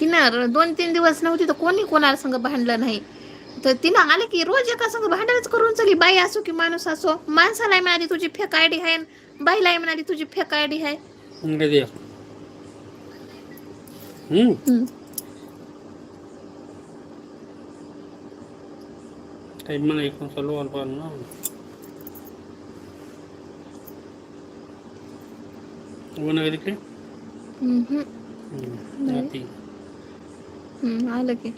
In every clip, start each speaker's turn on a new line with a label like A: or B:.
A: तिनं दोन तीन दिवस नव्हती तर कोणी कोणाला संग भांडलं नाही. तर तिनं आलं की रोज एका संग भांडणच करून चली बाई असो की माणूस असो. माणसाला म्हणाली तुझी फेक आयडी आहे. बाईला म्हणाली तुझी फेक आयडी आहे.
B: टाइम में एक चलो और पर ना.
A: हम्म.
B: हम्म.
A: आलं की.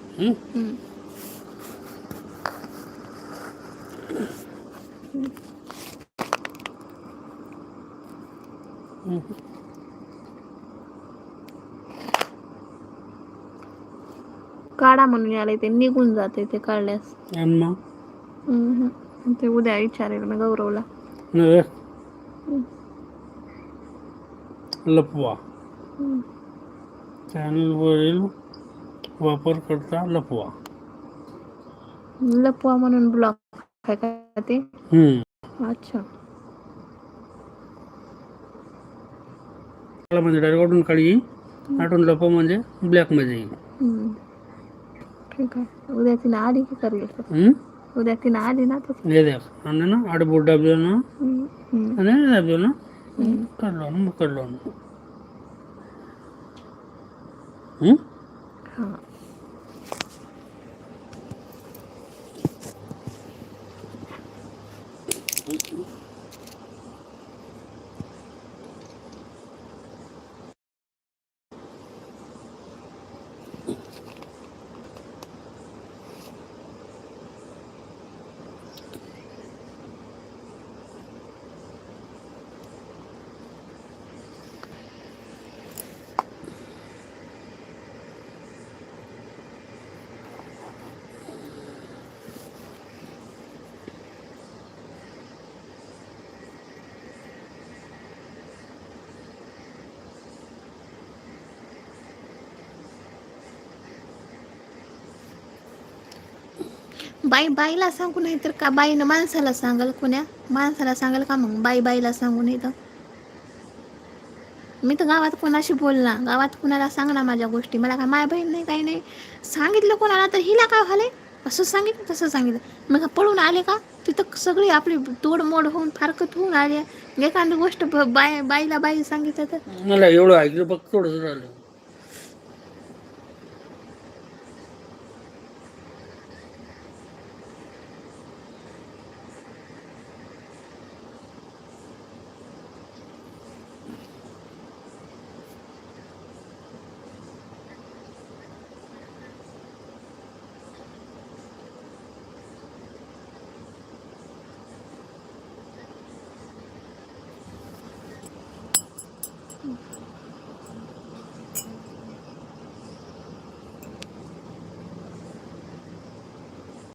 A: काढा म्हणून आले ते निघून जाते ते काढल्यास हम्म. ते उद्या विचारेल मी गौरवला.
B: लपवा
A: हम्म.
B: चॅनलवरील वापरकर्ता लपवा.
A: लपवा म्हणून ब्लॉक आहे का ते?
B: हम्म.
A: अच्छा.
B: काळा म्हणजे डायरेक्ट आटून काळी येईल आटून लपवा म्हणजे ब्लॅकमध्ये येईल
A: हम्म. ठीक आहे. उद्या तिने आली की करेल
B: हम्म?
A: उद्या तिने आली ना तर?
B: आणि ना आडबोट दाबलं ना?
A: हम्म. हम्म.
B: आणि दाबलं ना? काढलो ना मग काढलो. ना हम्म?
A: हा. spooky. बाई बाईला सांगू नाही तर का? बाईनं माणसाला सांगाल कोण्या? माणसाला सांगाल का मग? बाई बाईला सांगू नाही तर? मी तर गावात कोणाशी बोलला गावात कुणाला सांगणार माझ्या गोष्टी? मला काय माय बहीण नाही काही नाही? सांगितलं कोणाला तर हिला काय झाले असं सांगितलं तसं सांगितलं. मग का पळून आले का? तिथं सगळी आपली तोडमोड होऊन फारकत होऊन आली. एखादी गोष्ट बाय बाईला बाई सांगितलं तर?
B: मला एवढं ऐकलं बघ थोडं झालं